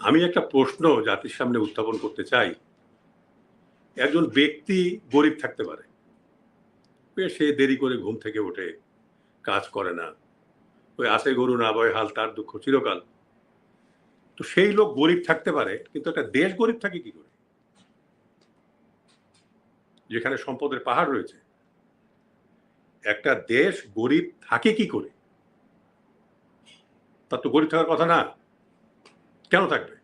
আমি একটা প্রশ্ন জাতির সামনে উত্থাপন করতে চাই। একজন ব্যক্তি গরিব থাকতে পারে। সে দেরি করে ঘুম থেকে ওঠে কাজ করে না। ওই আসে গরু না বয় হাল তার দুঃখ চিরকাল। তো সেই লোক গরিব থাকতে পারে, কিন্তু একটা দেশ গরিব থাকে কি করে? যেখানে সম্পদের পাহাড় রয়েছে। একটা দেশ গরিব থাকে কি করে? তার তো গরিব থাকার কথা না। কেন থাকবে?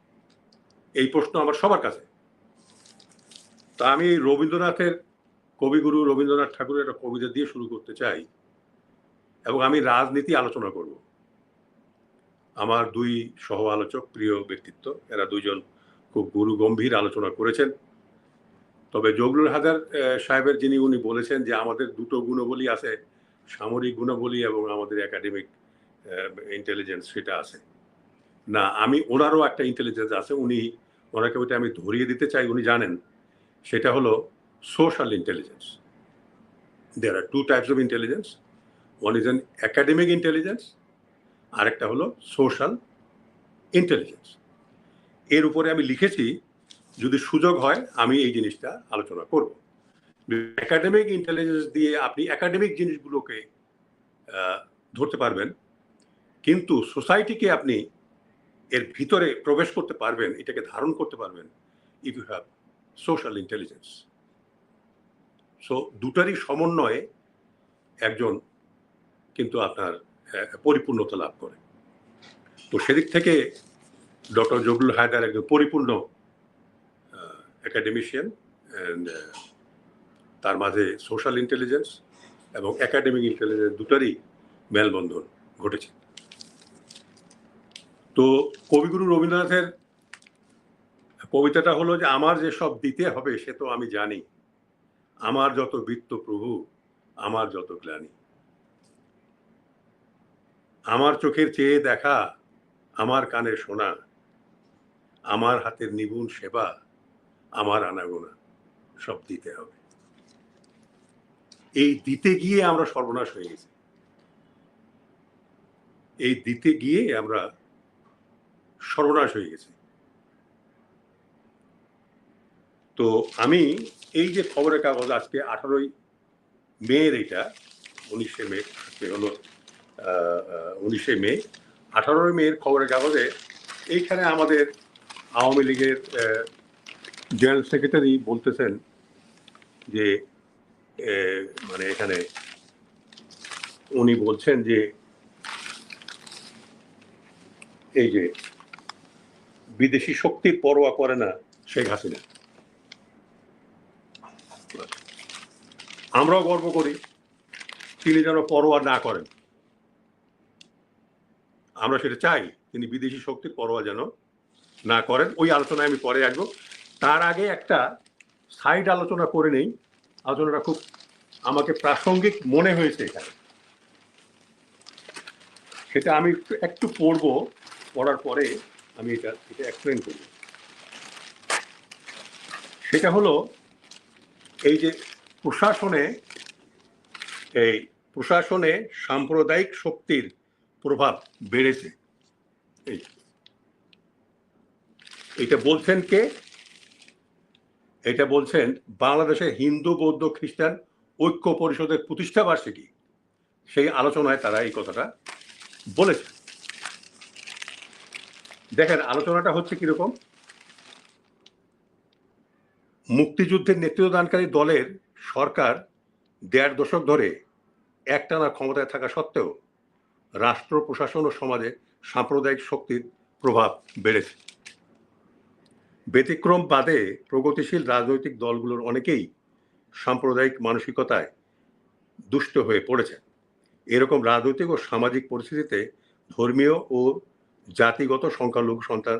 এই প্রশ্ন আমার সবার কাছে। তা আমি রবীন্দ্রনাথের কবিগুরু রবীন্দ্রনাথ ঠাকুরের একটা কবিতা দিয়ে শুরু করতে চাই এবং আমি রাজনীতি আলোচনা করব। আমার দুই সহ আলোচক প্রিয় ব্যক্তিত্ব, এরা দুইজন খুব গুরু গম্ভীর আলোচনা করেছেন। তবে জগলুল হাজার সাহেবের যিনি উনি বলেছেন যে আমাদের দুটো গুণবলী আছে, সামরিক গুণাবলী এবং আমাদের একাডেমিক ইন্টেলিজেন্স সেটা আছে। না, আমি ওনারও একটা ইন্টেলিজেন্স আছে, উনি ওনাকে ওইটা আমি ধরিয়ে দিতে চাই, উনি জানেন, সেটা হলো social intelligence there are two types of intelligence one is an academic intelligence আরেকটা হলো সোশ্যাল ইন্টেলিজেন্স এর উপরে আমি লিখেছি, যদি সুযোগ হয়, আমি এই জিনিসটা আলোচনা করব। একাডেমিক ইন্টেলিজেন্স দিয়ে আপনি একাডেমিক জিনিসগুলোকে ধরতে পারবেন, কিন্তু সোসাইটিকে আপনি এর ভিতরে প্রবেশ করতে পারবেন, এটাকে ধারণ করতে পারবেন if you have social intelligence so দুটারই সমন্বয়ে একজন কিন্তু আপনার পরিপূর্ণতা লাভ করে। তো সেদিক থেকে ডক্টর জবরুল হায়দার একজন পরিপূর্ণ অ্যাকাডেমিশিয়ান অ্যান্ড তার মাঝে সোশ্যাল ইন্টেলিজেন্স এবং একাডেমিক ইন্টেলিজেন্স দুটারই মেলবন্ধন ঘটেছে। তো কবিগুরু রবীন্দ্রনাথের কবিতাটা হলো যে, আমার যে সব দিতে হবে, সে তো আমি জানি। আমার যত বৃত্ত প্রভু, আমার যত গ্লানি। আমার চোখের চেয়ে দেখা, আমার কানে শোনা। আমার হাতের নিপুণ সেবা, আমার আনাগোনা সব দিতে হবে। এই দিতে গিয়ে আমরা সর্বনাশ হয়ে গেছি। এই দিতে গিয়ে আমরা সর্বনাশ হয়ে গেছে। তো আমি এই যে খবরের কাগজ, আজকে আঠারোই মেয়ের এটা, উনিশে মে হলো উনিশে মে, আঠারোই মেয়ের খবরের কাগজে এইখানে আমাদের আওয়ামী লীগের জেনারেল সেক্রেটারি বলতেছেন যে মানে এখানে উনি বলছেন যে, এই যে বিদেশি শক্তির পরোয়া করে না শেখ হাসিনা। আমরাও গর্ব করি, তিনি যেন পরোয়া না করেন। আমরা সেটা চাই, তিনি বিদেশি শক্তির পরোয়া যেন না করেন। ওই আলোচনায় আমি পরে আসব। তার আগে একটা সাইড আলোচনা করে নেই। আলোচনাটা খুব আমাকে প্রাসঙ্গিক মনে হয়েছে এখানে। সেটা আমি একটু পড়ব, পড়ার পরে আমি এটা এটা এক্সপ্লেন করব। সেটা হলো এই যে প্রশাসনে, এই প্রশাসনে সাম্প্রদায়িক শক্তির প্রভাব বেড়েছে। এই এটা বলছেন কে? এটা বলছেন বাংলাদেশের হিন্দু, বৌদ্ধ, খ্রিস্টান ঐক্য পরিষদের প্রতিষ্ঠা বার্ষিকী সেই আলোচনায় তারা এই কথাটা বলেছে দেখেন, আলোচনাটা হচ্ছে কীরকম? মুক্তিযুদ্ধের নেতৃত্ব দানকারী দলের সরকার দেড় দশক ধরে একটানা ক্ষমতায় থাকা সত্ত্বেও রাষ্ট্র, প্রশাসন ও সমাজে সাম্প্রদায়িক শক্তির প্রভাব বেড়েছে। ব্যতিক্রম বাদে প্রগতিশীল রাজনৈতিক দলগুলোর অনেকেই সাম্প্রদায়িক মানসিকতায় দুষ্ট হয়ে পড়েছে এরকম রাজনৈতিক ও সামাজিক পরিস্থিতিতে ধর্মীয় ও জাতিগত সংখ্যালঘু সন্তান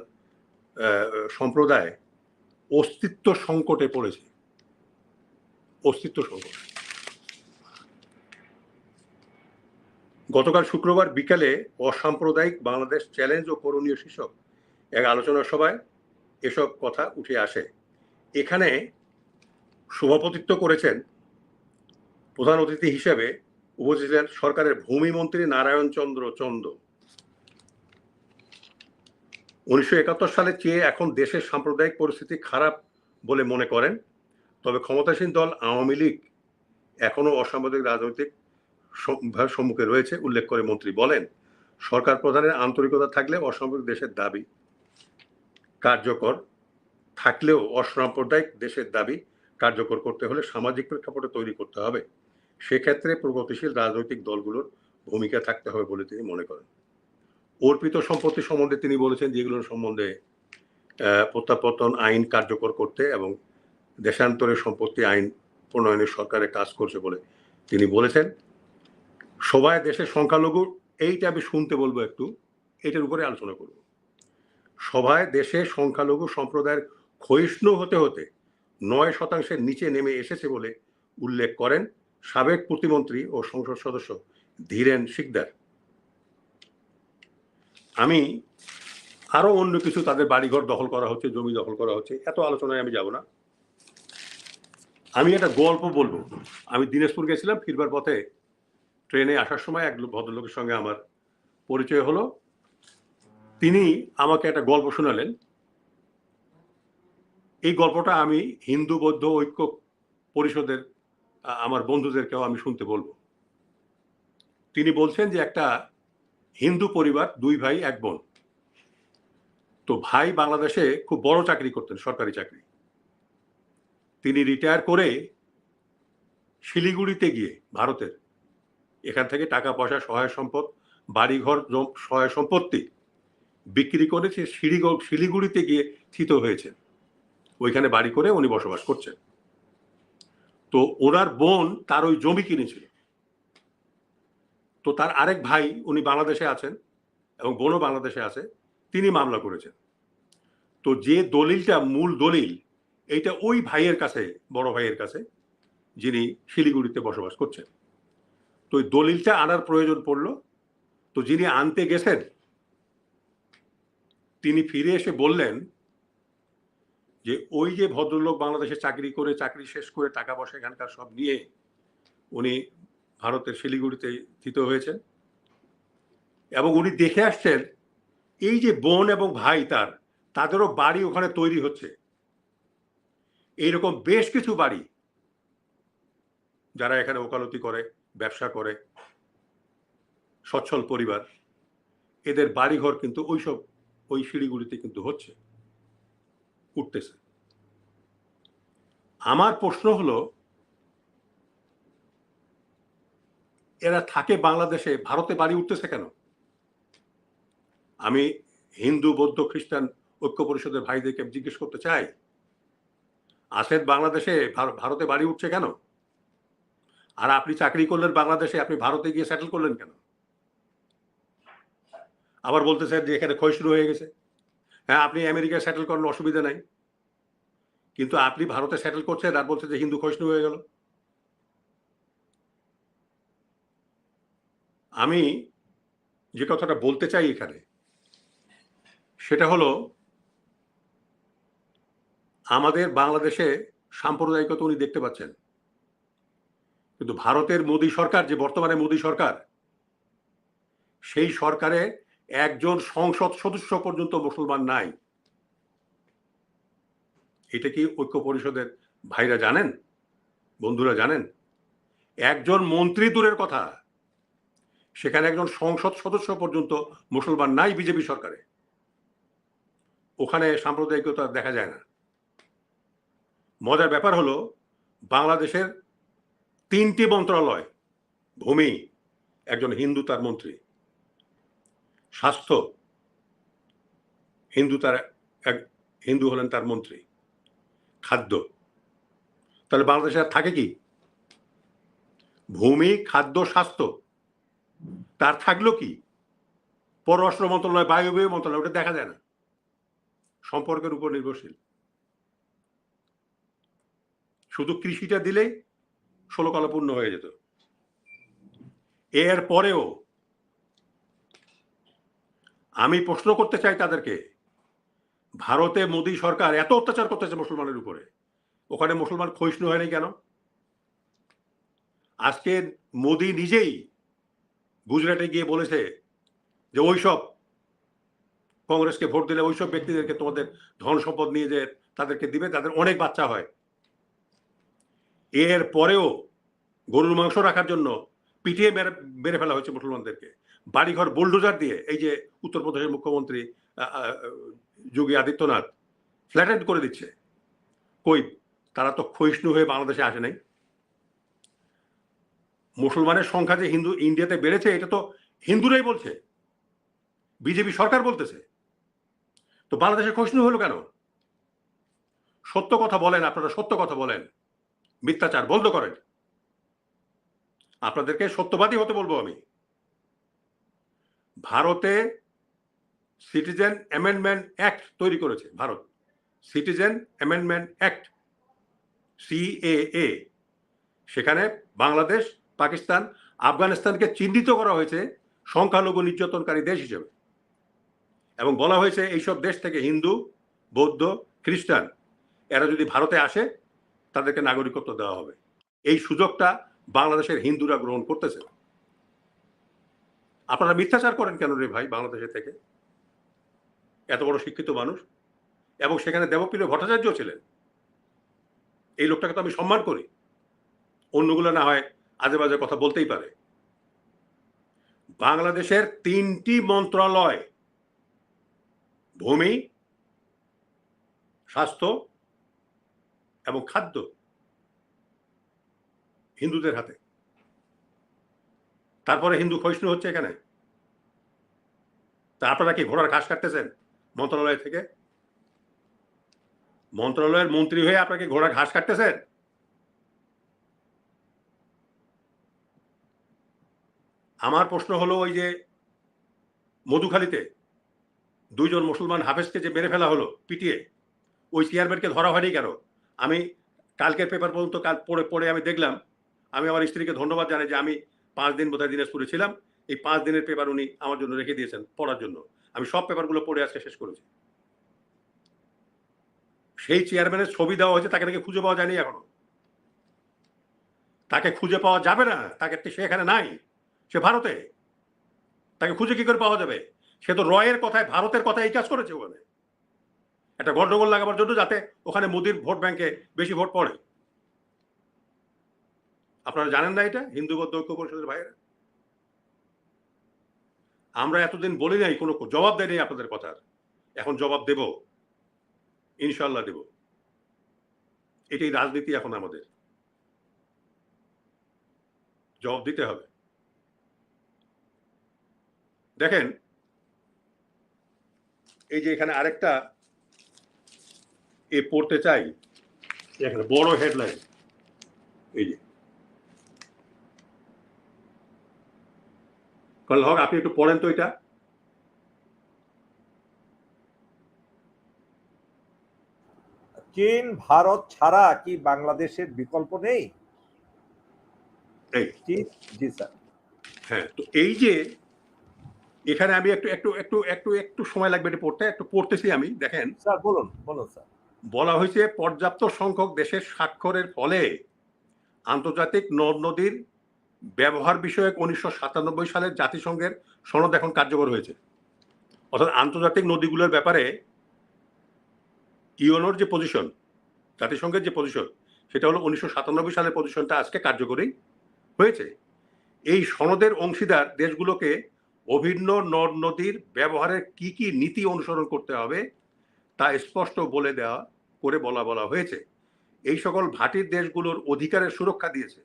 সম্প্রদায় অস্তিত্ব সংকটে পড়েছে। অস্তিত্ব সংকট। গতকাল শুক্রবার বিকালে অসাম্প্রদায়িক বাংলাদেশ চ্যালেঞ্জ ও করণীয় শীর্ষক এক আলোচনা সভায় এসব কথা উঠে আসে। এখানে সভাপতিত্ব করেছেন প্রধান অতিথি হিসেবে ছিলেন সরকারের ভূমিমন্ত্রী নারায়ণ চন্দ্র চন্দ। উনিশশো সালের চেয়ে এখন দেশের সাম্প্রদায়িক পরিস্থিতি খারাপ বলে মনে করেন, তবে ক্ষমতাসীন দল আওয়ামী লীগ এখনও অসামাজিক রাজনৈতিক সম্মুখে রয়েছে, উল্লেখ করে মন্ত্রী বলেন, সরকার প্রধানের আন্তরিকতা থাকলে অসামরিক দেশের দাবি কার্যকর, থাকলেও অসাম্প্রদায়িক দেশের দাবি কার্যকর করতে হলে সামাজিক প্রেক্ষাপটে তৈরি করতে হবে। সেক্ষেত্রে প্রগতিশীল রাজনৈতিক দলগুলোর ভূমিকা থাকতে হবে বলে তিনি মনে করেন। অর্পিত সম্পত্তি সম্বন্ধে তিনি বলেছেন যেগুলোর সম্বন্ধে প্রত্যাবর্তন আইন কার্যকর করতে এবং দেশান্তরের সম্পত্তি আইন প্রণয়নের সরকারের কাজ করছে বলে তিনি বলেছেন। সবাই দেশের সংখ্যালঘু, এইটা আমি শুনতে বলব একটু, এটার উপরে আলোচনা করব। সভায় দেশে সংখ্যালঘু সম্প্রদায়ের ক্ষয়িষ্ণু হতে হতে নয় শতাংশের নিচে নেমে এসেছে বলে উল্লেখ করেন সাবেক প্রতিমন্ত্রী ও সংসদ সদস্য ধীরেন শিকদার। আমি আরও অন্য কিছু তাদের বাড়িঘর দখল করা হচ্ছে, জমি দখল করা হচ্ছে, এত আলোচনায় আমি যাব না। আমি একটা গল্প বলব। আমি দিনাজপুর গেছিলাম, ফিরবার পথে ট্রেনে আসার সময় এক ভদ্রলোকের সঙ্গে আমার পরিচয় হলো। তিনি আমাকে একটা গল্প শোনালেন। এই গল্পটা আমি হিন্দু, বৌদ্ধ, ঐক্য পরিষদের আমার বন্ধুদেরকেও আমি শুনতে বলব। তিনি বলছেন যে একটা হিন্দু পরিবার, দুই ভাই, এক বোন। তো ভাই বাংলাদেশে খুব বড় চাকরি করতেন, সরকারি চাকরি। তিনি রিটায়ার করে শিলিগুড়িতে গিয়ে ভারতের, এখান থেকে টাকা পয়সা, সহায় সম্পদ, বাড়িঘর সহায় সম্পত্তি বিক্রি করে সে শিলিগ- শিলিগুড়িতে গিয়ে থিত হয়েছে ওইখানে বাড়ি করে উনি বসবাস করছেন। তো ওনার বোন তার ওই জমি কিনেছিল। তো তার আরেক ভাই উনি বাংলাদেশে আছেন এবং বোনও বাংলাদেশে আছে, তিনি মামলা করেছেন। তো যে দলিলটা মূল দলিল, এইটা ওই ভাইয়ের কাছে, বড় ভাইয়ের কাছে, যিনি শিলিগুড়িতে বসবাস করছেন। তো ওই দলিলটা আনার প্রয়োজন পড়ল। তো যিনি আনতে গেছেন, তিনি ফিরে এসে বললেন যে, ওই যে ভদ্রলোক বাংলাদেশে চাকরি করে, চাকরি শেষ করে টাকা পয়সা এখানকার সব নিয়ে, উনি ভারতের শিলিগুড়িতে স্থিত হয়েছেন। এবং উনি দেখে আসছেন, এই যে বোন এবং ভাই তার, তাদেরও বাড়ি ওখানে তৈরি হচ্ছে। এইরকম বেশ কিছু বাড়ি যারা এখানে ওকালতি করে, ব্যবসা করে, সচ্ছল পরিবার, এদের বাড়িঘর কিন্তু ওইসব, ওই সিঁড়িগুলিতে কিন্তু হচ্ছে, উঠতেছে। আমার প্রশ্ন হলো এরা থাকে বাংলাদেশে, ভারতে বাড়ি উঠতেছে কেন? আমি হিন্দু, বৌদ্ধ, খ্রিস্টান ঐক্য পরিষদের ভাইদেরকে জিজ্ঞেস করতে চাই আসেন বাংলাদেশে, ভার- ভারতে বাড়ি উঠছে কেন? আর আপনি চাকরি করলেন বাংলাদেশে, আপনি ভারতে গিয়ে সেটেল করলেন কেন? আবার বলতেছেন যে এখানে ক্ষয় শুরু হয়ে গেছে। হ্যাঁ আপনি আমেরিকায় সেটেল করেন অসুবিধা নাই। কিন্তু আপনি ভারতে সেটেল করছেন আর বলছেন যে হিন্দু ক্ষয়িষ্ণু হয়ে গেল। আমি যে কথাটা বলতে চাই এখানে, সেটা হলো, আমাদের বাংলাদেশে সাম্প্রদায়িকতা উনি দেখতে পাচ্ছেন। কিন্তু ভারতের মোদী সরকার, যে বর্তমানে মোদী সরকার, সেই সরকারে একজন সংসদ সদস্য পর্যন্ত মুসলমান নাই। এটা কি ঐক্য পরিষদের ভাইরা জানেন? বন্ধুরা জানেন? একজন মন্ত্রী দূরের কথা। সেখানে একজন সংসদ সদস্য পর্যন্ত মুসলমান নাই বিজেপি সরকারে। ওখানে সাম্প্রদায়িকতা দেখা যায় না। মজার ব্যাপার হলো, বাংলাদেশের তিনটি মন্ত্রণালয়, ভূমি, একজন হিন্দু তার মন্ত্রী। স্বাস্থ্য, হিন্দু তার এক, হিন্দু হলেন তার মন্ত্রী। খাদ্য, তাহলে বাংলাদেশে থাকে কি? ভূমি, খাদ্য, স্বাস্থ্য। তার থাকল কি? পররাষ্ট্র মন্ত্রণালয়, বায়ুবীয় মন্ত্রণালয়, ওটা দেখা যায় না। সম্পর্কের উপর নির্ভরশীল। শুধু কৃষিটা দিলেই ষোলো কলা পূর্ণ হয়ে যেত। এর পরেও আমি প্রশ্ন করতে চাই তাদেরকে, ভারতে মোদী সরকার এত অত্যাচার করতেছে মুসলমানের উপরে, ওখানে মুসলমান ক্ষয়িষ্ণু হয়নি কেন? আজকে মোদী নিজেই গুজরাটে গিয়ে বলেছে যে ওইসব কংগ্রেসকে ভোট দিলে ওইসব ব্যক্তিদেরকে তোমাদের ধন সম্পদ নিয়ে যে তাদেরকে দিবে, তাদের অনেক বাচ্চা হয়। এর পরেও গরুর মাংস রাখার জন্য পিটিয়ে মেরে মেরে ফেলা হয়েছে মুসলমানদেরকে। বাড়িঘর বুলডোজার দিয়ে এই যে উত্তরপ্রদেশের মুখ্যমন্ত্রী যোগী আদিত্যনাথ ফ্ল্যাটেন্ড করে দিচ্ছে। কই? তারা তো ক্ষয়িষ্ণু হয়ে বাংলাদেশে আসে নাই। মুসলমানের সংখ্যা যে হিন্দু ইন্ডিয়াতে বেড়েছে, এটা তো হিন্দুরাই বলছে। বিজেপি সরকার বলতেছে। তো বাংলাদেশে ক্ষয়িষ্ণু হলো কেন? সত্য কথা বলেন, আপনারা সত্য কথা বলেন। মিথ্যাচার বন্ধ করেন। আপনাদেরকে সত্যবাদী হতে বলব আমি। ভারতে সিটিজেন অ্যামেন্ডমেন্ট অ্যাক্ট তৈরি করেছে Bharat. Citizen amendment act CAA সেখানে বাংলাদেশ পাকিস্তান, আফগানিস্তানকে চিহ্নিত করা হয়েছে সংখ্যালঘু নির্যাতনকারী দেশ হিসেবে। এবং বলা হয়েছে এইসব দেশ থেকে হিন্দু, বৌদ্ধ, খ্রিস্টান, এরা যদি ভারতে আসে, তাদেরকে নাগরিকত্ব দেওয়া হবে। এই সুযোগটা বাংলাদেশের হিন্দুরা গ্রহণ করতেছে। আপনারা মিথ্যাচার করেন কেন রে ভাই বাংলাদেশে থেকে? এত বড় শিক্ষিত মানুষ। এবং সেখানে দেবপ্রিয় ভট্টাচার্য ছিলেন। এই লোকটাকে তো আমি সম্মান করি। অন্যগুলো না হয় আজে বাজে কথা বলতেই পারে। বাংলাদেশের তিনটি মন্ত্রণালয়, ভূমি, স্বাস্থ্য এবং খাদ্য হিন্দুদের হাতে। তারপরে হিন্দু ক্ষয়িষ্ণু হচ্ছে এখানে। তা আপনারা কি ঘোড়ার ঘাস কাটতেছেন মন্ত্রণালয় থেকে? মন্ত্রণালয়ের মন্ত্রী হয়ে আপনাকে ঘোড়া ঘাস কাটতেছেন? আমার প্রশ্ন হলো ওই যে মধুখালীতে দুইজন মুসলমান হাফেজকে যে মেরে ফেলা হলো, পিটিয়ে, ওই চেয়ারম্যানকে ধরা হয়নি কেন? আমি কালকের পেপার পর্যন্ত কাল পড়ে পড়ে আমি দেখলাম, আমি আমার স্ত্রীকে ধন্যবাদ জানাই যে আমি পাঁচ দিন বোধহয় দিনাজপুরে ছিলাম, এই পাঁচ দিনের পেপার উনি আমার জন্য রেখে দিয়েছেন পড়ার জন্য। আমি সব পেপারগুলো পড়ে আজকে শেষ করেছি। সেই চেয়ারম্যানের ছবি দেওয়া হয়েছে, তাকে নাকি খুঁজে পাওয়া যায়নি এখনও। তাকে খুঁজে পাওয়া যাবে না, তাকে সে এখানে নাই। সে ভারতে। তাকে খুঁজে কি করে পাওয়া যাবে? সে তো রয়ের কথায়, ভারতের কথায় এই কাজ করেছে ওখানে। একটা গন্ডগোল লাগাবার জন্য যাতে ওখানে মোদির ভোট ব্যাংকে বেশি ভোট পড়ে। আপনারা জানেন না এটা? হিন্দু বৌদ্ধ ঐক্য পরিষদের ভাইয়েরা? আমরা এতদিন বলি নাই, কোনো জবাব দেয়নি আপনাদের কথার। এখন জবাব দেব। ইনশাল্লাহ দেব। এটাই রাজনীতি এখন আমাদের। জবাব দিতে হবে। দেখেন এই যে এখানে আরেকটা এ পড়তে চাই এখানে বড় হেডলাইন এই যে। কাল হক আপনি একটু পড়েন তো এটা। চীন ভারত ছাড়া কি বাংলাদেশের বিকল্প নেই? জি স্যার। হ্যাঁ তো এই যে এখানে আমি একটু একটু একটু একটু একটু সময় লাগবে এটা পড়তে একটু পড়তেছি আমি দেখেন। স্যার বলুন বলুন স্যার। বলা হয়েছে পর্যাপ্ত সংখ্যক দেশের স্বাক্ষরের ফলে আন্তর্জাতিক নদ নদীর ব্যবহার বিষয়ক উনিশশো সাতানব্বই সালের জাতিসংঘের সনদ এখন কার্যকর হয়েছে। অর্থাৎ আন্তর্জাতিক নদীগুলোর ব্যাপারে ইউনোর যে পজিশন জাতিসংঘের যে পজিশন সেটা হলো উনিশশো সাতানব্বই সালের পজিশনটা আজকে কার্যকরী হয়েছে। এই সনদের অংশীদার দেশগুলোকে অভিন্ন নদ নদীর ব্যবহারের কি কি নীতি অনুসরণ করতে হবে তা স্পষ্ট বলে দেওয়া করে বলা বলা হয়েছে। এই সকল ভাটির দেশগুলোর অধিকারের সুরক্ষা দিয়েছে।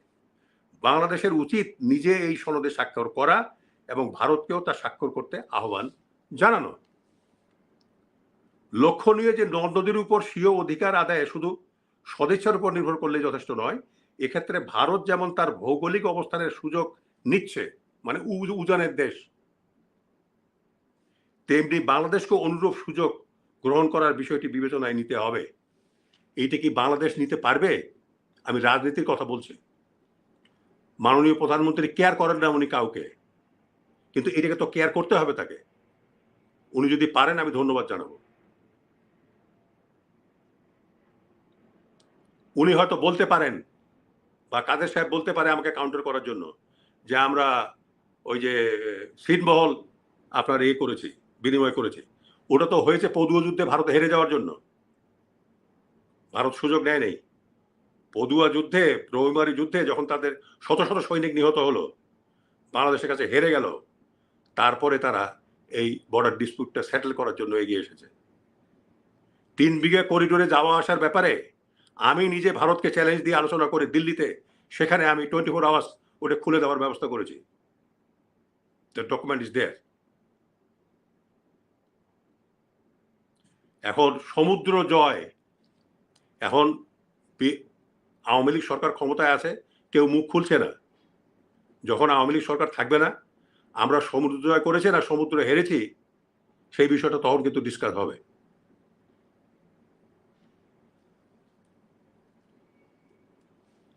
বাংলাদেশের উচিত নিজে এই সনদে স্বাক্ষর করা এবং ভারতকেও তা স্বাক্ষর করতে আহ্বান জানানো। লক্ষণীয় যে নদ নদীর উপর স্বীয় অধিকার আদায়ে শুধু সদিচ্ছার উপর নির্ভর করলে যথেষ্ট নয়, এক্ষেত্রে ভারত যেমন তার ভৌগোলিক অবস্থানের সুযোগ নিচ্ছে মানে উজানের দেশ তেমনি বাংলাদেশকে অনুরূপ সুযোগ গ্রহণ করার বিষয়টি বিবেচনায় নিতে হবে। এইটা কি বাংলাদেশ নিতে পারবে? আমি রাজনীতির কথা বলছি। মাননীয় প্রধানমন্ত্রী কেয়ার করেন না উনি কাউকে। কিন্তু এটাকে তো কেয়ার করতে হবে তাকে। উনি যদি পারেন, আমি ধন্যবাদ জানাব। উনি হয়তো বলতে পারেন বা কাদের সাহেব বলতে পারে আমাকে কাউন্টার করার জন্য যে আমরা ওই যে সিটমহল আপনার ইয়ে করেছি। বিনিময় করেছে। ওটা তো হয়েছে পদুয়া যুদ্ধে ভারত হেরে যাওয়ার জন্য। ভারত সুযোগ নেয় নেই। পদুয়া যুদ্ধে রবিবারী যুদ্ধে যখন তাদের শত শত সৈনিক নিহত হলো, বাংলাদেশের কাছে হেরে গেল, তারপরে তারা এই বর্ডার ডিসপিউটটা সেটেল করার জন্য এগিয়ে এসেছে। তিন বিঘা করিডোরে যাওয়া আসার ব্যাপারে আমি নিজে ভারতকে চ্যালেঞ্জ দিয়ে আলোচনা করে দিল্লিতে, সেখানে আমি টোয়েন্টি ফোর আওয়ার্স ওটা খুলে দেওয়ার ব্যবস্থা করেছি। দ্য ডকুমেন্ট ইজ দেয়ার এখন সমুদ্র জয়। এখন আওয়ামী লীগ সরকার ক্ষমতায় আছে, কেউ মুখ খুলছে না। যখন আওয়ামী লীগ সরকার থাকবে না, আমরা সমুদ্র জয় করেছি না সমুদ্র হেরেছি, সেই বিষয়টা তখন কিন্তু ডিসকাস হবে।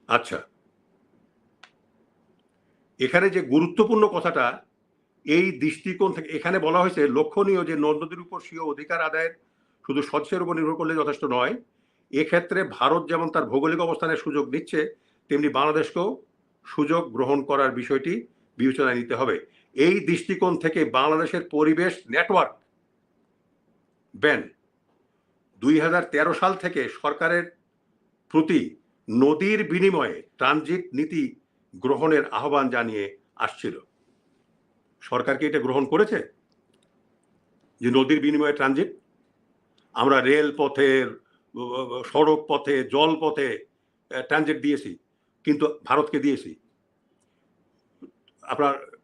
আচ্ছা। এখানে যে গুরুত্বপূর্ণ কথাটা, এই দৃষ্টিকোণ থেকে, এখানে বলা হয়েছে, লক্ষণীয় যে নদীর উপর স্বীয় অধিকার আদায়ের শুধু স্বচ্ছের উপর নির্ভর করলে যথেষ্ট নয়, এক্ষেত্রে ভারত যেমন তার ভৌগোলিক অবস্থানের সুযোগ নিচ্ছে, তেমনি বাংলাদেশকেও সুযোগ গ্রহণ করার বিষয়টি বিবেচনায় নিতে হবে। এই দৃষ্টিকোণ থেকে বাংলাদেশের পরিবেশ নেটওয়ার্ক ব্যান দুই হাজার তেরো সাল থেকে সরকারের প্রতি নদীর বিনিময়ে ট্রানজিট নীতি গ্রহণের আহ্বান জানিয়ে আসছিল। সরকার কি এটা গ্রহণ করেছে? যে নদীর বিনিময়ে ট্রানজিট আমরা রেল পথে সড়ক পথে জল পথে ট্রানজিট দিয়েছি, কিন্তু ভারতকে দিয়েছি। আপনার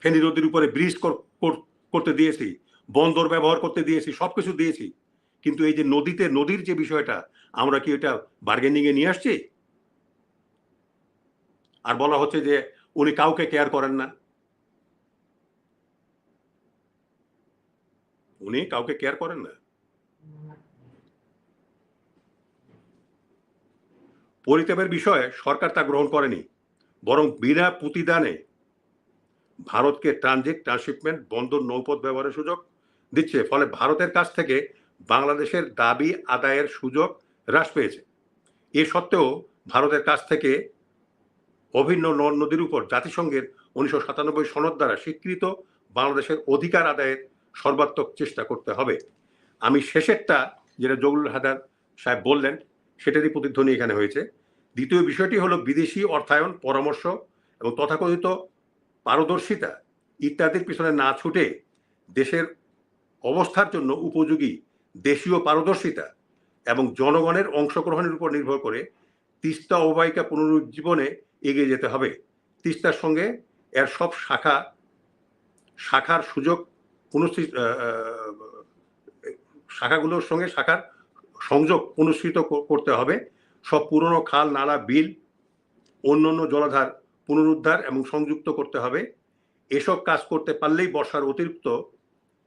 ফেনী নদীর উপরে ব্রিজ কর- কর- করতে দিয়েছি, বন্দর ব্যবহার করতে দিয়েছি সব কিছু দিয়েছি। কিন্তু এই যে নদীতে, নদীর যে বিষয়টা, আমরা কি এটা বার্গেনিং এ নিয়ে আসছি? আর বলা হচ্ছে যে উনি কাউকে কেয়ার করেন না। উনি কাউকে কেয়ার করেন না। পরিত্যাগের বিষয়ে সরকার তা গ্রহণ করেনি, বরং বিনা প্রতিদানে ভারতকে ট্রানজিট, ট্রান্সশিপমেন্ট, বন্দর নৌপথ ব্যবহারের সুযোগ দিচ্ছে। ফলে ভারতের কাছ থেকে বাংলাদেশের দাবি আদায়ের সুযোগ হ্রাস পেয়েছে। এ সত্ত্বেও ভারতের কাছ থেকে অভিন্ন নদ নদীর উপর জাতিসংঘের উনিশশো সাতানব্বই সনদ দ্বারা স্বীকৃত বাংলাদেশের অধিকার আদায়ের সর্বাত্মক চেষ্টা করতে হবে। আমি শেষেরটা, যেটা জগলুল হাদার সাহেব বললেন সেটারই প্রতিধ্বনি এখানে হয়েছে। দ্বিতীয় বিষয়টি হলো বিদেশি অর্থায়ন পরামর্শ এবং তথাকথিত পারদর্শিতা ইত্যাদির পিছনে না ছুটে দেশের অবস্থার জন্য উপযোগী দেশীয় পারদর্শিতা এবং জনগণের অংশগ্রহণের উপর নির্ভর করে তিস্তা অববাহিকা পুনরুজ্জীবনে এগিয়ে যেতে হবে। তিস্তার সঙ্গে এর সব শাখা শাখার সুযোগ আহ, শাখাগুলোর সঙ্গে শাখার সংযোগ ক- করতে হবে। সব পুরনো খাল, নালা, বিল, অন্যান্য জলাধার পুনরুদ্ধার এবং সংযুক্ত করতে হবে। এসব কাজ করতে পারলেই বর্ষার অতিরিক্ত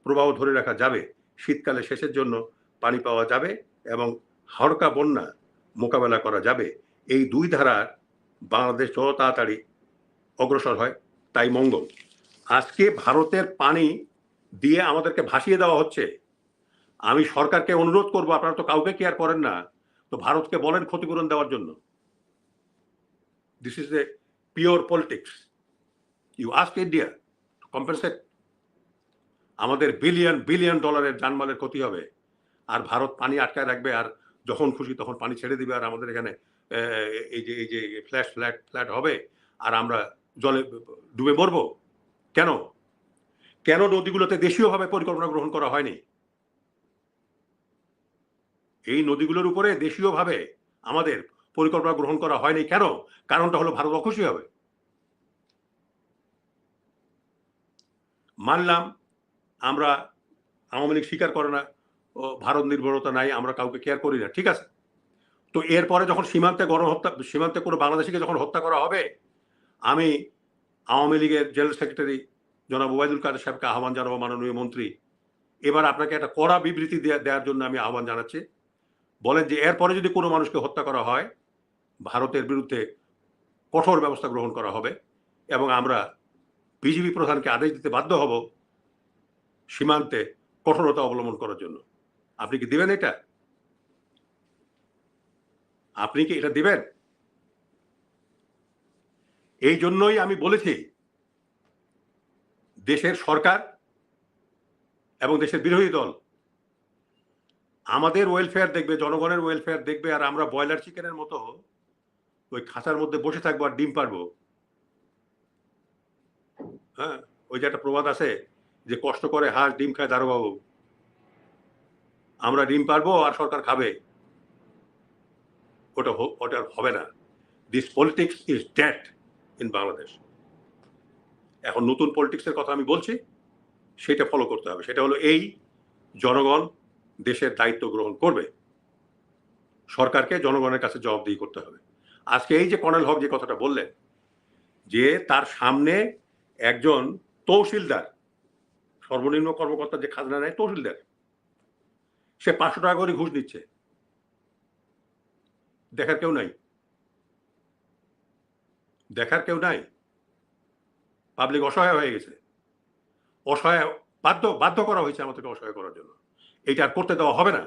প্রবাহ ধরে রাখা যাবে। শীতকালে শেষের জন্য পানি পাওয়া যাবে এবং হড়কা বন্যা মোকাবেলা করা যাবে। এই দুই ধারার বাংলাদেশ যত তাড়াতাড়ি অগ্রসর হয়, তাই মঙ্গল। আজকে ভারতের পানি দিয়ে আমাদেরকে ভাসিয়ে দেওয়া হচ্ছে। আমি সরকারকে অনুরোধ করব, আপনারা তো কাউকে কেয়ার করেন না। তো ভারতকে বলেন ক্ষতিপূরণ দেওয়ার জন্য। This is a pure politics you ask India compensate আমাদের বিলিয়ন বিলিয়ন ডলারের জানমালের ক্ষতি হবে। আর ভারত পানি আটকায় রাখবে, আর যখন খুশি তখন পানি ছেড়ে দিবে, আর আমাদের এখানে এই যে এই যে ফ্ল্যাট ফ্ল্যাট ফ্ল্যাট হবে, আর আমরা জলে ডুবে মরবো। কেন? কেন নদীগুলোতে দেশীয়ভাবে পরিকল্পনা গ্রহণ করা হয়নি? এই নদীগুলোর উপরে দেশীয়ভাবে আমাদের পরিকল্পনা গ্রহণ করা হয়নি কেন? কারণটা হলো ভারত অখুশি হবে। মানলাম আমরা আওয়ামী লীগ স্বীকার করে না ভারত নির্ভরতা নাই, আমরা কাউকে কেয়ার করি না, ঠিক আছে? তো এরপরে যখন সীমান্তে গণহত্যা, সীমান্তে কোনো বাংলাদেশিকে যখন হত্যা করা হবে, আমি আওয়ামী লীগের জেনারেল সেক্রেটারি জনাব ওবায়দুল কাদের সাহেবকে আহ্বান জানাব মাননীয় মন্ত্রী। এবার আপনাকে একটা কড়া বিবৃতি দেওয়ার জন্য আমি আহ্বান জানাচ্ছি। বলেন যে এরপরে যদি কোনো মানুষকে হত্যা করা হয়, ভারতের বিরুদ্ধে কঠোর ব্যবস্থা গ্রহণ করা হবে এবং আমরা বিজেপি প্রধানকে আদেশ দিতে বাধ্য হব সীমান্তে কঠোরতা অবলম্বন করার জন্য। আপনি কি দিবেন এটা? আপনি কি এটা দিবেন? এই জন্যই আমি বলেছি, দেশের সরকার এবং দেশের বিরোধী দল আমাদের ওয়েলফেয়ার দেখবে, জনগণের ওয়েলফেয়ার দেখবে, আর আমরা ব্রয়লার চিকেনের মতো ওই খাঁচার মধ্যে বসে থাকব আর ডিম পারব হ্যাঁ ওই যে একটা প্রবাদ আছে যে কষ্ট করে হাঁস ডিম খায় দারোবাবু আমরা ডিম পারব আর সরকার খাবে। ওটা ওটা হবে না। This politics is dead in Bangladesh এখন নতুন পলিটিক্সের কথা আমি বলছি, সেটা ফলো করতে হবে। সেটা হলো এই জনগণ দেশের দায়িত্ব গ্রহণ করবে, সরকারকে জনগণের কাছে জবাবদিহি করতে হবে। আজকে এই যে কর্নেল হক যে কথাটা বললেন, যে তার সামনে একজন তহসিলদার, সর্বনিম্ন কর্মকর্তা যে খাজনা নেয়, তহসিলদার, সে পাঁচশো টাকা করে ঘুষ দিচ্ছে দেখার কেউ নাই। দেখার কেউ নাই। পাবলিক অসহায় হয়ে গেছে। অসহায়, বাধ্য বাধ্য করা হয়েছে আমাদেরকে অসহায় করার জন্য। এইটা আর করতে দেওয়া হবে না।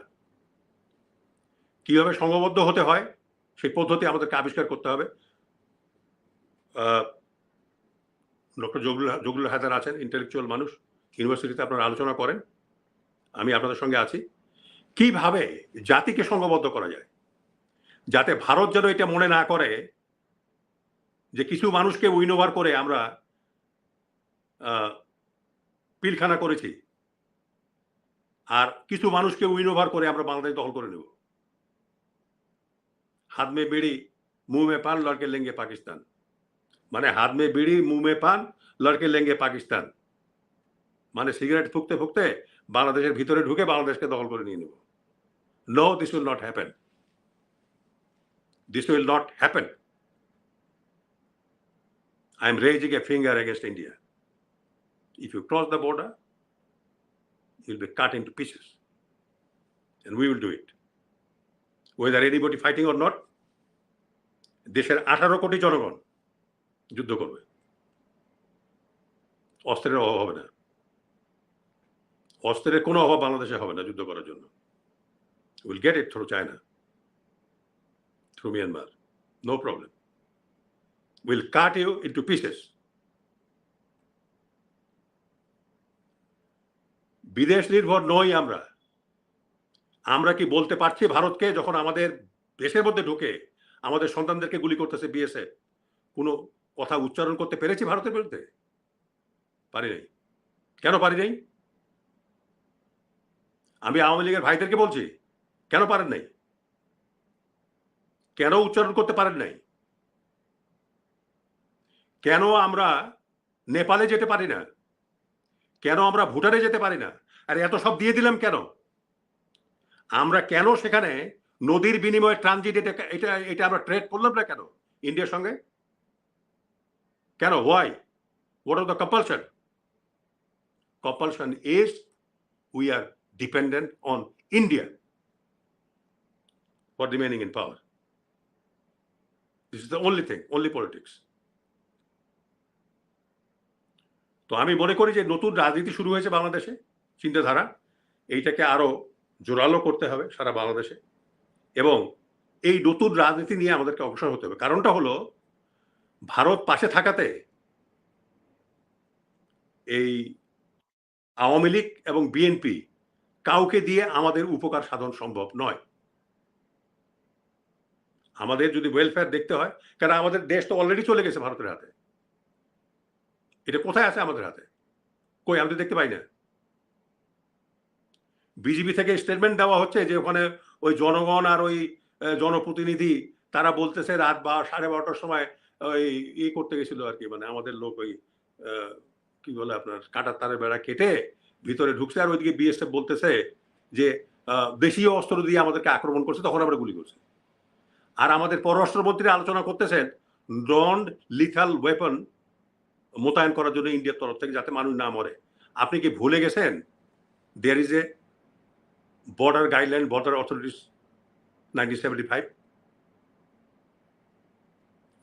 কীভাবে সংঘবদ্ধ হতে হয়, সেই পদ্ধতি আমাদেরকে আবিষ্কার করতে হবে। ডক্টর জগলুল জগলুল হায়দার আছেন ইন্টেলেকচুয়াল মানুষ ইউনিভার্সিটিতে আপনারা আলোচনা করেন, আমি আপনাদের সঙ্গে আছি। কীভাবে জাতিকে সংঘবদ্ধ করা যায়? যাতে ভারত যেন এটা মনে না করে যে কিছু মানুষকে উইন ওভার করে আমরা পিলখানা করেছি। আর কিছু মানুষকে উইন ওভার করে আমরা বাংলাদেশ দখল করে নেব। হাত মে বিড়ি মুমে পান, লড়কে লেঙ্গে পাকিস্তান। মানে হাত মে বিড়ি মুমে পান, লড়কে লেঙ্গে পাকিস্তান। মানে সিগারেট ফুকতে ফুকতে বাংলাদেশের ভিতরে ঢুকে বাংলাদেশকে দখল করে নিয়ে নেব। No this will not happen this will not happen I am raising a finger against India if you cross the border you'll be cut into pieces. And we will do it. Whether anybody fighting or not, দেশের আঠারো কোটি জনগণ যুদ্ধ করবে। অস্ত্রের অভাব হবে না। অস্ত্রের কোনো অভাব বাংলাদেশে হবে না যুদ্ধ করার জন্য। Will get it through China through Myanmar no problem will cut you into pieces বিদেশ নির্ভর নই আমরা। আমরা কি বলতে পারছি ভারতকে যখন আমাদের দেশের মধ্যে ঢুকে আমাদের সন্তানদেরকে গুলি করতেছে বিএসএফ? কোনো কথা উচ্চারণ করতে পেরেছি ভারতের বিরুদ্ধে? পারি নাই। কেন পারি নাই? আমি আওয়ামী লীগের ভাইদেরকে বলছি, কেন পারেন নাই? কেন উচ্চারণ করতে পারেন নাই? কেন আমরা নেপালে যেতে পারি না? কেন আমরা ভুটানে যেতে পারি না? আর এত সব দিয়ে দিলাম কেন? আমরা কেন সেখানে নদীর বিনিময়ে ট্রানজিট এটা এটা এটা আমরা ট্রেড করলাম না কেন? ইন্ডিয়ার সঙ্গে? কেন? Why what are the compulsion compulsion is we are dependent on India for remaining in power. This is the only thing, only politics. তো আমি মনে করি যে নতুন রাজনীতি শুরু হয়েছে বাংলাদেশে। চিন্তাধারা, এইটাকে আরও জোরালো করতে হবে সারা বাংলাদেশে। এবং এই নতুন রাজনীতি নিয়ে আমাদেরকে অগ্রসর হতে হবে। কারণটা হলো, ভারত পাশে থাকাতে এই আওয়ামী লীগ এবং বিএনপি কাউকে দিয়ে আমাদের উপকার সাধন সম্ভব নয়। আমাদের যদি ওয়েলফেয়ার দেখতে হয় কারণ আমাদের দেশ তো অলরেডি চলে গেছে ভারতের হাতে। এটা কোথায় আছে আমাদের হাতে? কই, আমি তো দেখতে পাই না। বিজেপি থেকে স্টেটমেন্ট দেওয়া হচ্ছে যে ওখানে ওই জনগণ আর ওই জনপ্রতিনিধি তারা বলতেছে রাত বা সাড়ে বারোটার সময় ওই ই করতে গেছিল আর কি মানে আমাদের লোক ওই কি বলে আপনার, কাটার তারের বেড়া কেটে ভিতরে ঢুকছে আর ওইদিকে বিএসএফ বলতেছে যে দেশীয় অস্ত্র দিয়ে আমাদেরকে আক্রমণ করছে, তখন আমরা গুলি করছি। আর আমাদের পররাষ্ট্রমন্ত্রী আলোচনা করতেছেন নন লিথাল ওয়েপন মোতায়েন করার জন্য ইন্ডিয়ার তরফ থেকে যাতে মানুষ না মরে। আপনি কি ভুলে গেছেন? There is a border authorities nineteen seventy five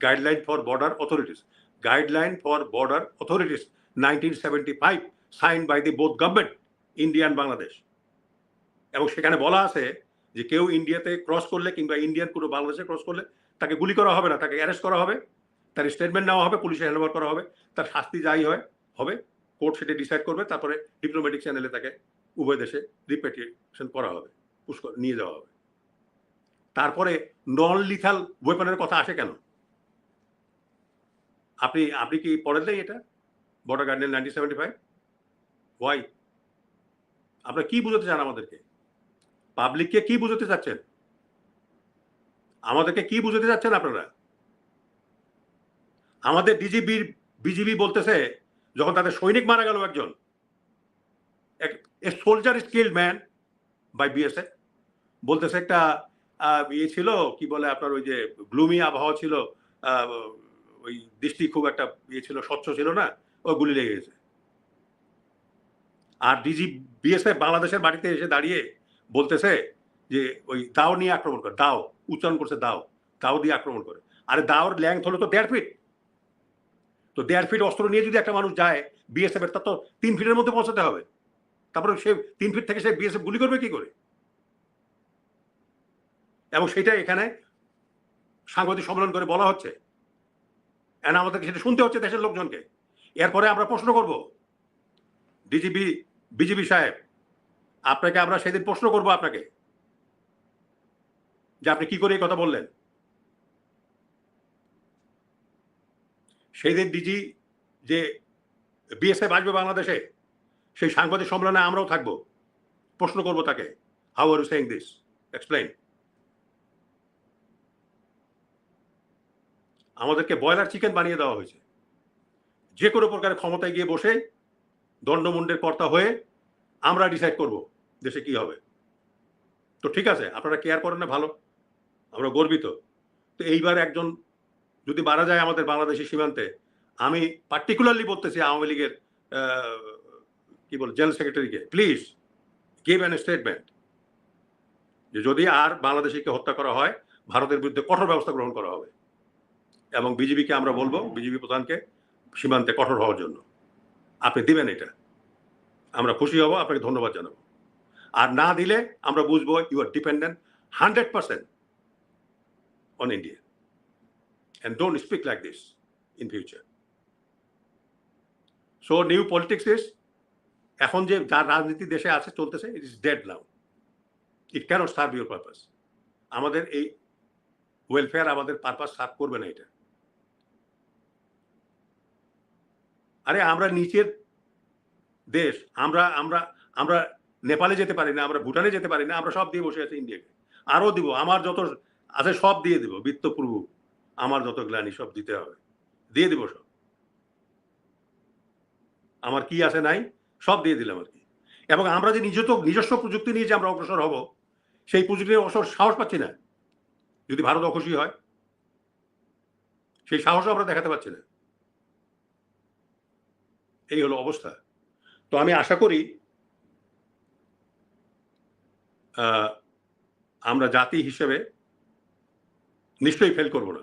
guideline for border authorities. Guideline for border authorities 1975 signed by the both government, india and bangladesh. এবং সেখানে বলা আছে যে কেউ ইন্ডিয়াতে ক্রস করলে কিংবা ইন্ডিয়ান কোনো বাংলাদেশে ক্রস করলে তাকে গুলি করা হবে না, তাকে অ্যারেস্ট করা হবে, তার স্টেটমেন্ট নেওয়া হবে পুলিশে হ্যান্ডওভার করা হবে, তার শাস্তি যাই হয়, হবে কোর্ট সেটা ডিসাইড করবে, তারপরে ডিপ্লোম্যাটিক চ্যানেলে তাকে উভয় দেশে রিপেটিশন করা হবে পুষ্কর নিয়ে যাওয়া হবে। তারপরে নন লিথাল ওয়েপনের কথা আসে কেন? আপনি আপনি কি পড়েন নাই এটা? Border garden nineteen seventy five why আপনারা কি বুঝাতে চান আমাদেরকে? পাবলিককে কি বুঝাতে চাচ্ছেন? আমাদেরকে কি বুঝাতে চাচ্ছেন আপনারা? আমাদের ডিজিবির বিজিবি বলতেছে, যখন তাদের সৈনিক মারা গেল একজন soldier skilled man by BSF বলতেছে একটা ইয়ে ছিল, কি বলে আপনার ওই যে গ্লুমি আবহাওয়া ছিল ওই দৃষ্টি খুব একটা ইয়ে ছিল, স্বচ্ছ ছিল না ও গুলি লেগে গেছে। আর ডিজি বিএসএফ বাংলাদেশের বাড়িতে এসে দাঁড়িয়ে বলতেছে যে ওই দাও নিয়ে আক্রমণ করে, দাও, উচ্চারণ করছে দাও দাও দিয়ে আক্রমণ করে। আরে দাওর ল্যাংথ হলো তো দেড় ফিট তো দেড় ফিট অস্ত্র নিয়ে যদি একটা মানুষ যায় বিএসএফ এর তার তো তিন ফিটের মধ্যে পৌঁছাতে হবে। তারপরে সে তিন ফিট থেকে সে বিএসএফ গুলি করবে কি করে? এবং সেটা এখানে সাংবাদিক সম্মেলন করে বলা হচ্ছে। এন্ড আমাদেরকে সেটা শুনতে হচ্ছে দেশের লোকজনকে। এরপরে আমরা প্রশ্ন করব। ডিজিবি বিজিবি সাহেব, আপনাকে আমরা সেদিন প্রশ্ন করব আপনাকে। যে আপনি কি করে এই কথা বললেন? সেই দিন ডিজি যে বিএসএফ আসবে বাংলাদেশে সেই সাংবাদিক সম্মেলনে আমরাও থাকব। প্রশ্ন করব তাকে how are you saying this explain আমাদেরকে ব্রয়লার চিকেন বানিয়ে দেওয়া হয়েছে। যে কোনো প্রকারের ক্ষমতায় গিয়ে বসে দণ্ডমুণ্ডের কর্তা হয়ে আমরা ডিসাইড করব দেশে কি হবে। তো ঠিক আছে, আপনারা কেয়ার করেন না, ভালো। আমরা গর্বিত। তো এইবার একজন যদি মারা যায় আমাদের বাংলাদেশের সীমান্তে, আমি পার্টিকুলারলি বলতেছি আওয়ামী লীগের কি বল জেনারেল সেক্রেটারিকে প্লিজ গিভ অ্যান স্টেটমেন্ট যে যদি আর বাংলাদেশিকে হত্যা করা হয়, ভারতের বিরুদ্ধে কঠোর ব্যবস্থা গ্রহণ করা হবে। এবং বিজেপিকে আমরা বলব বিজেপি প্রধানকে, সীমান্তে কঠোর হওয়ার জন্য। আপনি দিবেন এটা। আমরা খুশি হব, আপনাকে ধন্যবাদ জানাব। আর না দিলে আমরা বুঝব you are dependent hundred percent on India and don't speak like this in future so new politics is এখন যে যার রাজনীতি দেশে আছে, চলতেছে it is dead now it cannot serve your purpose আমাদের এই ওয়েলফেয়ার আমাদের পারপাস সার্ভ করবে না এটা। আরে আমরা নিচের দেশ, আমরা আমরা আমরা নেপালে যেতে পারি না, আমরা ভুটানে যেতে পারি না, আমরা সব দিয়ে বসে আছি ইন্ডিয়াকে। আরও দিব, আমার যত আছে সব দিয়ে দিব বিত্তপূর্ব আমার যত গ্লানি সব দিতে হবে। দিয়ে দিব সব। আমার কি আছে নাই? সব দিয়ে দিলাম আর কি। এবং আমরা যে নিজস্ব নিজস্ব প্রযুক্তি নিয়ে যে আমরা অগ্রসর হব, সেই প্রযুক্তি অবসর সাহস পাচ্ছি না। যদি ভারত অখুশি হয়, সেই সাহসও আমরা দেখাতে পারছি না। এই হলো অবস্থা। তো আমি আশা করি আমরা জাতি হিসেবে নিশ্চয়ই ফেল করব না।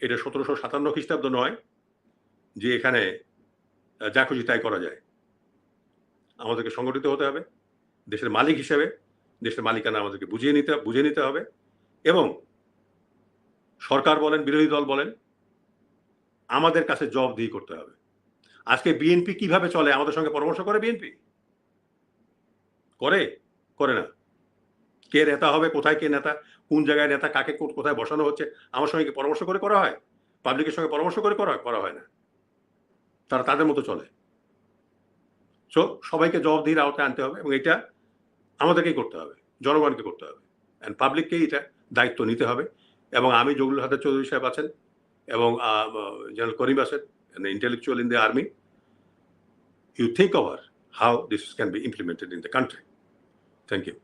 এটা সতেরোশো সাতান্ন খ্রিস্টাব্দ নয় যে এখানে যা খুশি তাই করা যায়। আমাদেরকে সংগঠিত হতে হবে। দেশের মালিক হিসেবে দেশের মালিকানা আমাদেরকে বুঝিয়ে নিতে বুঝে নিতে হবে এবং সরকার বলেন, বিরোধী দল বলেন, আমাদের কাছে জবাবদিহি করতে হবে। আজকে বিএনপি কীভাবে চলে? আমাদের সঙ্গে পরামর্শ করে বিএনপি? করে? করে না। কে নেতা হবে? কোথায় কে নেতা? কোন জায়গায় নেতা? কাকে কোথায় বসানো হচ্ছে? আমার সঙ্গে কি পরামর্শ করে করা হয়? পাবলিকের সঙ্গে পরামর্শ করে করা করা হয় না। তারা তাদের মতো চলে। সো সবাইকে জবাবদিহির আওতায় আনতে হবে এবং এটা আমাদেরকেই করতে হবে, জনগণকে করতে হবে। অ্যান্ড পাবলিককেই এটা দায়িত্ব নিতে হবে এবং আমি জগুল হাদার চৌধুরী সাহেব আছেন এবং জেনারেল করিম আছেন intellectual in the army you think over how this can be implemented in the country thank you